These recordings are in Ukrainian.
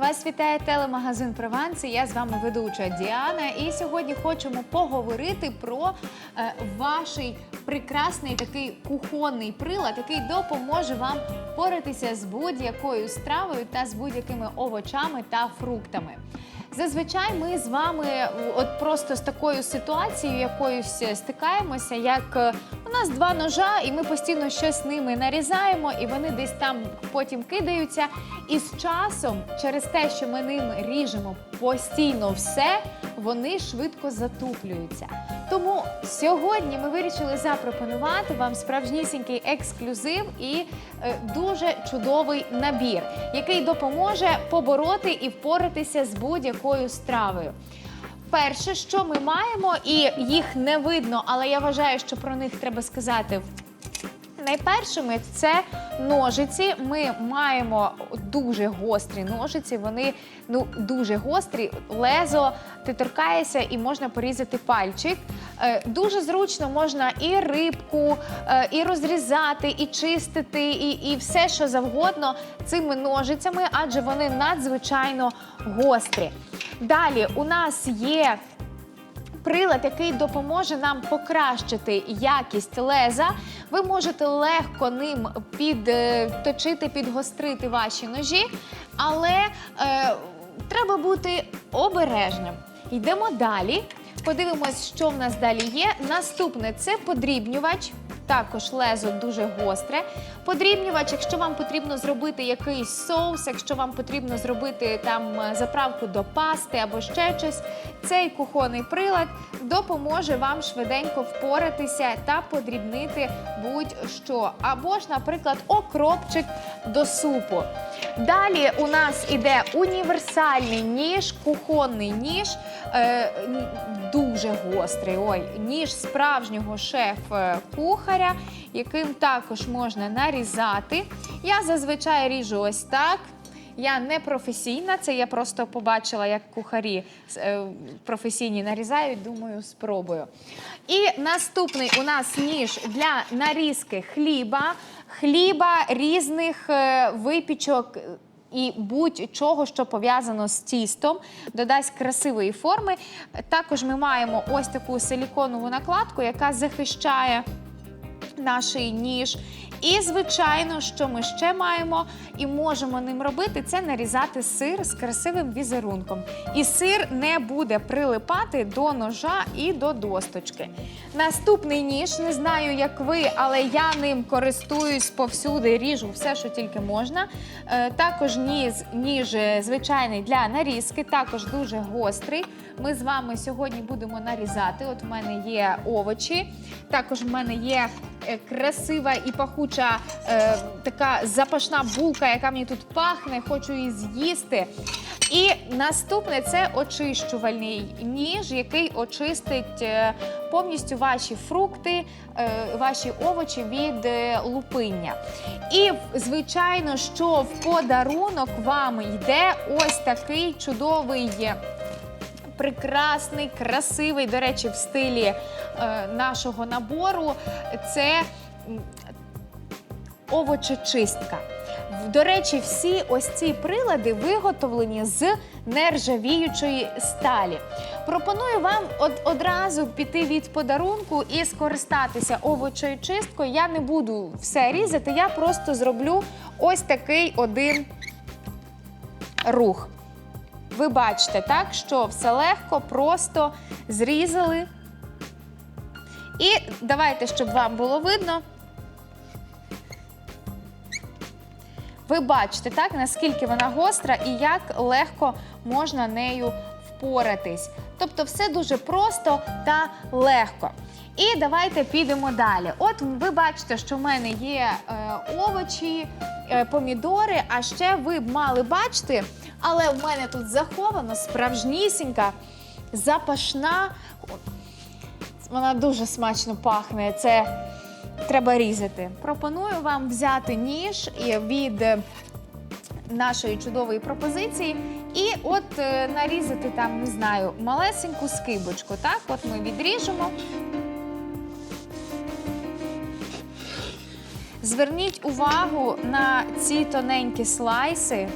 Вас вітає телемагазин Прованс. Я з вами ведуча Діана. І сьогодні хочемо поговорити про е, ваш прекрасний такий кухонний прилад, який допоможе вам поратися з будь-якою стравою та з будь-якими овочами та фруктами. Зазвичай ми з вами от просто з такою ситуацією якоюсь стикаємося, як е, у нас два ножа, і ми постійно щось ними нарізаємо, і вони десь там потім кидаються. І з часом, через те, що ми ним ріжемо постійно все, вони швидко затуплюються. Тому сьогодні ми вирішили запропонувати вам справжнісінький ексклюзив і е, дуже чудовий набір, який допоможе побороти і впоратися з будь-якою стравою. Перше, що ми маємо, і їх не видно, але я вважаю, що про них треба сказати Найпершими це ножиці. Ми маємо дуже гострі ножиці. Вони ну дуже гострі. Лезо ти торкаєшся і можна порізати пальчик. Е, дуже зручно можна і рибку, е, і розрізати, і чистити, і, і все, що завгодно цими ножицями, адже вони надзвичайно гострі. Далі у нас є прилад, який допоможе нам покращити якість леза. Ви можете легко ним підточити, підгострити ваші ножі, але е, треба бути обережним. Йдемо далі. Подивимось, що в нас далі є. Наступне це подрібнювач. Також лезо дуже гостре. Подрібнювач, якщо вам потрібно зробити якийсь соус, якщо вам потрібно зробити там е, заправку до пасти або ще щось, цей кухонний прилад допоможе вам швиденько впоратися та подрібнити будь-що. Або ж, наприклад, окропчик до супу. Далі у нас іде універсальний ніж, кухонний ніж, е, дуже гострий. Ой, ніж справжнього шеф-кухаря, яким також можна нарізати. Я зазвичай ріжу ось так. Я не професійна, це я просто побачила, як кухарі е, професійні нарізають. Думаю, спробую. І наступний у нас ніж для нарізки хліба, хліба різних е, випічок. І будь-чого, що пов'язано з тістом, додасть красивої форми. Також ми маємо ось таку силіконову накладку, яка захищає наш ніж. І, звичайно, що ми ще маємо і можемо ним робити, це нарізати сир з красивим візерунком. І сир не буде прилипати до ножа і до досточки. Наступний ніж, не знаю, як ви, але я ним користуюсь повсюди, ріжу все, що тільки можна. Е, також ніж, ніж е, звичайний для нарізки, також дуже гострий. Ми з вами сьогодні будемо нарізати. От в мене є овочі, також в мене є е, красива і пахуча е, така запашна булка, яка мені тут пахне, хочу її з'їсти. І наступне це очищувальний ніж, який очистить е, повністю ваші фрукти, е, ваші овочі від лупиння. І, звичайно, що в подарунок вам йде ось такий чудовий. Прекрасний, красивий, до речі, в стилі е, нашого набору. Це овочечистка. До речі, всі ось ці прилади виготовлені з нержавіючої сталі. Пропоную вам од- одразу піти від подарунку і скористатися овочою чисткою. Я не буду все різати, я просто зроблю ось такий один рух. Ви бачите, так, що все легко, просто зрізали. І давайте, щоб вам було видно. Ви бачите, так, наскільки вона гостра і як легко можна нею впоратись. Тобто, все дуже просто та легко. І давайте підемо далі. От ви бачите, що в мене є е, овочі, е, помідори, а ще ви б мали бачити, але в мене тут заховано справжнісінька, запашна. Вона дуже смачно пахне. Це треба різати. Пропоную вам взяти ніж від е, нашої чудової пропозиції і от е, нарізати там, не знаю, малесеньку скибочку. Так, от ми відріжемо. Зверніть увагу на ці тоненькі слайси.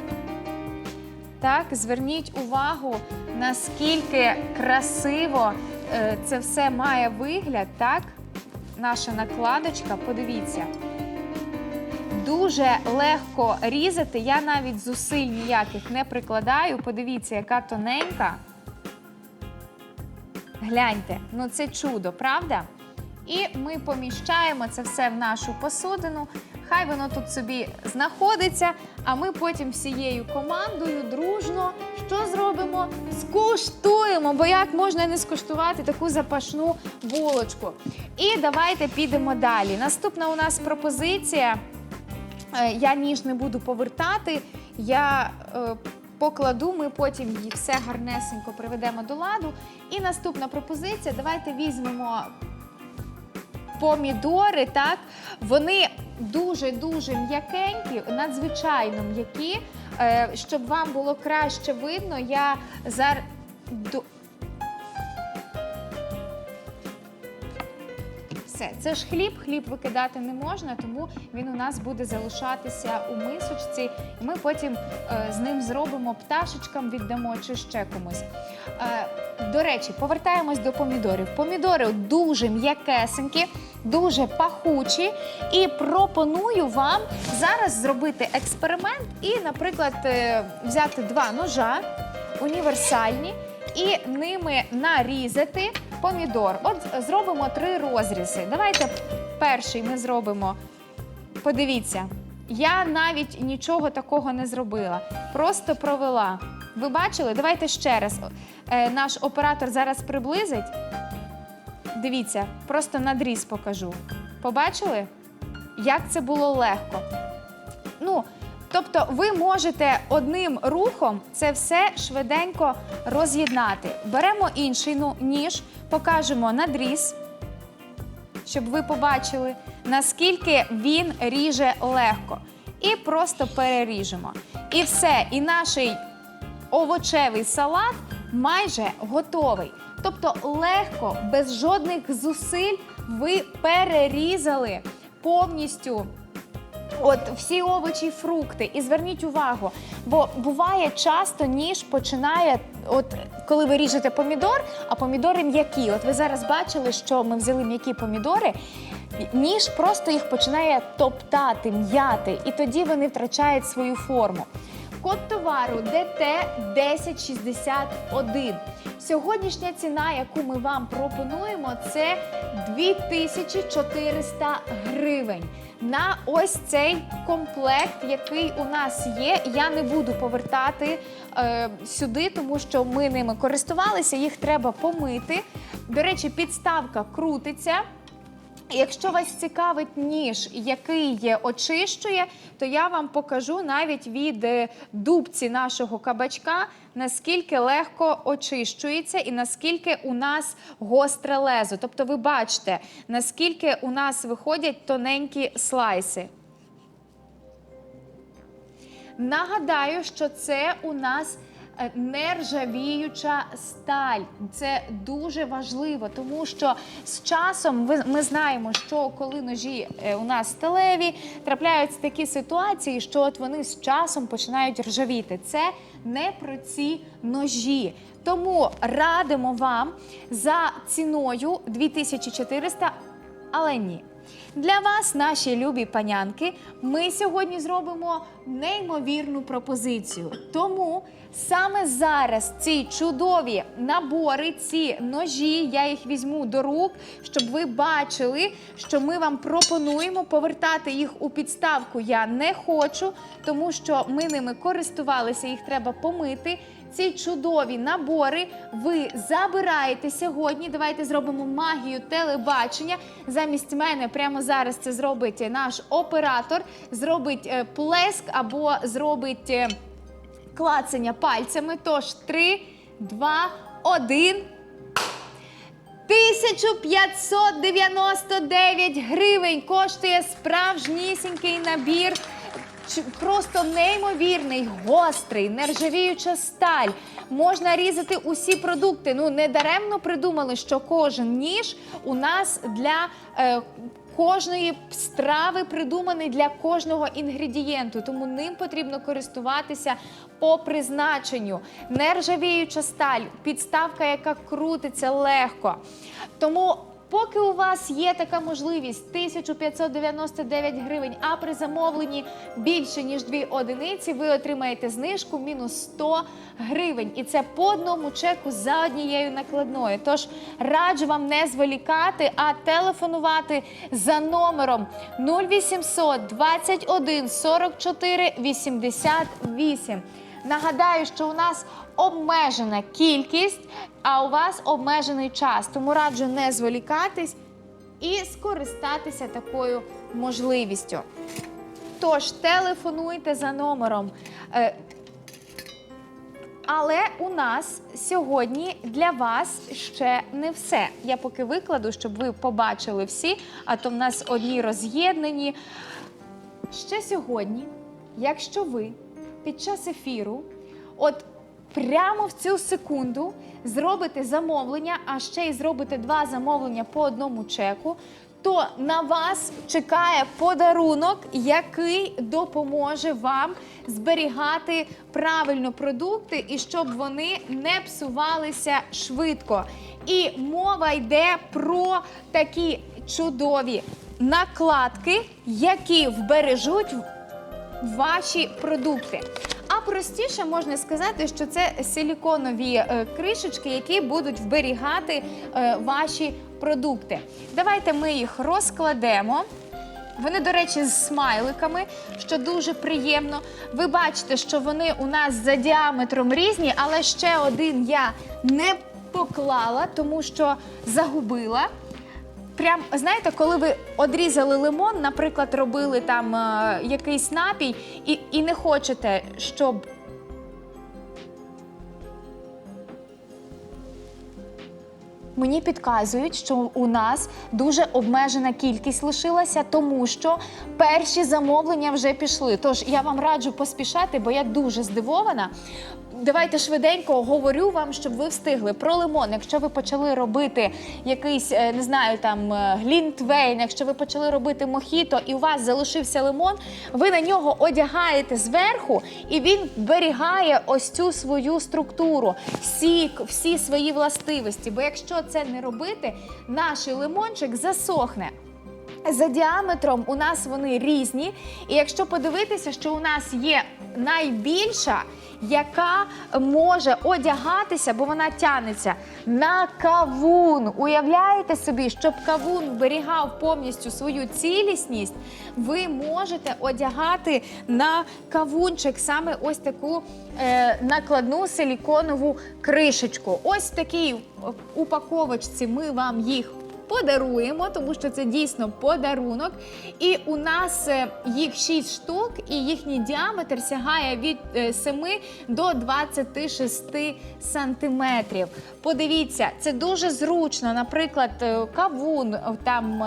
Так, зверніть увагу, наскільки красиво е, це все має вигляд, так? Наша накладочка, подивіться. Дуже легко різати. Я навіть зусиль ніяких не прикладаю. Подивіться, яка тоненька. Гляньте, ну це чудо, правда? І ми поміщаємо це все в нашу посудину. Хай воно тут собі знаходиться, а ми потім всією командою дружно що зробимо? Скуштуємо, бо як можна не скуштувати таку запашну булочку. І давайте підемо далі. Наступна у нас пропозиція. Е, Я ніж не буду повертати. Я е, покладу, ми потім її все гарнесенько приведемо до ладу. І наступна пропозиція. Давайте візьмемо помідори, так? Вони дуже-дуже м'якенькі, надзвичайно м'які. Е, щоб вам було краще видно, я зараз. Все, це ж хліб, хліб викидати не можна, тому він у нас буде залишатися у мисочці, і ми потім е, з ним зробимо пташечкам, віддамо чи ще комусь. Е, до речі, повертаємось до помідорів. Помідори дуже м'якесенькі, дуже пахучі. І пропоную вам зараз зробити експеримент і, наприклад, е, взяти два ножа універсальні і ними нарізати помідор. От зробимо три розрізи. Давайте перший ми зробимо. Подивіться, я навіть нічого такого не зробила, просто провела. Ви бачили? Давайте ще раз. Е, наш оператор зараз приблизить. Дивіться, просто надріз покажу. Побачили, як це було легко? Тобто, ви можете одним рухом це все швиденько роз'єднати. Беремо інший ну, ніж, покажемо надріз, щоб ви побачили, наскільки він ріже легко. І просто переріжемо. І все, і наш овочевий салат майже готовий. Тобто легко, без жодних зусиль ви перерізали повністю. От всі овочі, і фрукти, і зверніть увагу, бо буває часто ніж починає, от коли ви ріжете помідор, а помідори м'які. От ви зараз бачили, що ми взяли м'які помідори, ніж просто їх починає топтати, м'яти, і тоді вони втрачають свою форму. Код товару ДТ 1061. Сьогоднішня ціна, яку ми вам пропонуємо, це 2400 гривень. На ось цей комплект, який у нас є, я не буду повертати е, сюди, тому що ми ними користувалися, їх треба помити. До речі, підставка крутиться. Якщо вас цікавить ніж, який очищує, то я вам покажу навіть від е, дубці нашого кабачка, наскільки легко очищується і наскільки у нас гостре лезо. Тобто, ви бачите, наскільки у нас виходять тоненькі слайси. Нагадаю, що це у нас нержавіюча сталь. Це дуже важливо, тому що з часом ми знаємо, що коли ножі е, у нас сталеві, трапляються такі ситуації, що от вони з часом починають ржавіти. Це не про ці ножі. Тому радимо вам за ціною 2400, але ні. Для вас, наші любі панянки, ми сьогодні зробимо неймовірну пропозицію. Тому саме зараз ці чудові набори, ці ножі, я їх візьму до рук, щоб ви бачили, що ми вам пропонуємо повертати їх у підставку. Я не хочу, тому що ми ними користувалися, їх треба помити. Ці чудові набори ви забираєте сьогодні. Давайте зробимо магію телебачення. Замість мене прямо зараз це зробить наш оператор, зробить е, плеск або зробить е, клацання пальцями. Тож 3, 2, 1. 1599 гривень коштує справжнісінький набір. Просто неймовірний, гострий, нержавіюча сталь. Можна різати усі продукти. Ну не даремно придумали, що кожен ніж у нас для е, кожної страви придуманий для кожного інгредієнту, тому ним потрібно користуватися по призначенню. Нержавіюча сталь, підставка, яка крутиться легко. Тому Поки у вас є така можливість 1599 гривень, а при замовленні більше ніж дві одиниці, ви отримаєте знижку мінус 100 гривень. І це по одному чеку за однією накладною. Тож раджу вам не зволікати, а телефонувати за номером 0800 21 44 88. Нагадаю, що у нас обмежена кількість, а у вас обмежений час. Тому раджу не зволікатись і скористатися такою можливістю. Тож телефонуйте за номером. Е, Але у нас сьогодні для вас ще не все. Я поки викладу, щоб ви побачили всі, а то в нас одні роз'єднані. Ще сьогодні, якщо ви під час ефіру, от прямо в цю секунду зробите замовлення, а ще й зробите два замовлення по одному чеку, то на вас чекає подарунок, який допоможе вам зберігати правильно продукти і щоб вони не псувалися швидко. І мова йде про такі чудові накладки, які вбережуть ваші продукти. А простіше можна сказати, що це силіконові е, кришечки, які будуть вберігати е, ваші продукти. Давайте ми їх розкладемо. Вони, до речі, з смайликами, що дуже приємно. Ви бачите, що вони у нас за діаметром різні, але ще один я не поклала, тому що загубила. Прям знаєте, коли ви одрізали лимон, наприклад, робили там е, якийсь напій, і, і не хочете, щоб. Мені підказують, що у нас дуже обмежена кількість лишилася, тому що перші замовлення вже пішли. Тож я вам раджу поспішати, бо я дуже здивована. Давайте швиденько говорю вам, щоб ви встигли про лимон. Якщо ви почали робити якийсь, е, не знаю, там е, глінтвейн, якщо ви почали робити мохіто і у вас залишився лимон, ви на нього одягаєте зверху, і він зберігає ось цю свою структуру, сік, всі свої властивості. Бо якщо це не робити, наш лимончик засохне. За діаметром у нас вони різні. І якщо подивитися, що у нас є найбільша, яка може одягатися, бо вона тянеться на кавун. Уявляєте собі, щоб кавун зберігав повністю свою цілісність, ви можете одягати на кавунчик саме ось таку е, накладну силіконову кришечку. Ось в такій упаковочці ми вам їх подаруємо, тому що це дійсно подарунок. І у нас е, їх 6 штук, і їхній діаметр сягає від е, 7 до 26 сантиметрів. Подивіться, це дуже зручно. Наприклад, е, кавун е, там.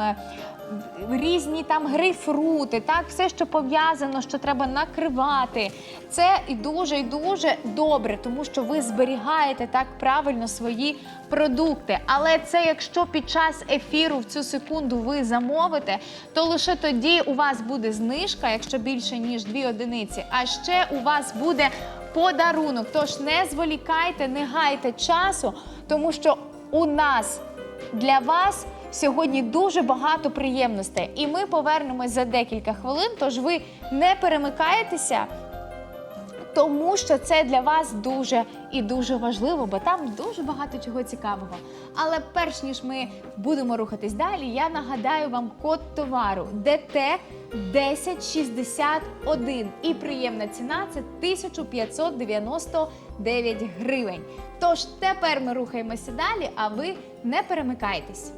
Різні там грейпфрути, так все, що пов'язано, що треба накривати. Це і дуже і дуже добре, тому що ви зберігаєте так правильно свої продукти. Але це якщо під час ефіру в цю секунду ви замовите, то лише тоді у вас буде знижка, якщо більше ніж дві одиниці. А ще у вас буде подарунок. Тож не зволікайте, не гайте часу, тому що у нас для вас. Сьогодні дуже багато приємностей, і ми повернемось за декілька хвилин. Тож ви не перемикаєтеся, тому що це для вас дуже і дуже важливо, бо там дуже багато чого цікавого. Але перш ніж ми будемо рухатись далі, я нагадаю вам код товару ДТ 1061 і приємна ціна це 1599 гривень. Тож тепер ми рухаємося далі, а ви не перемикайтесь.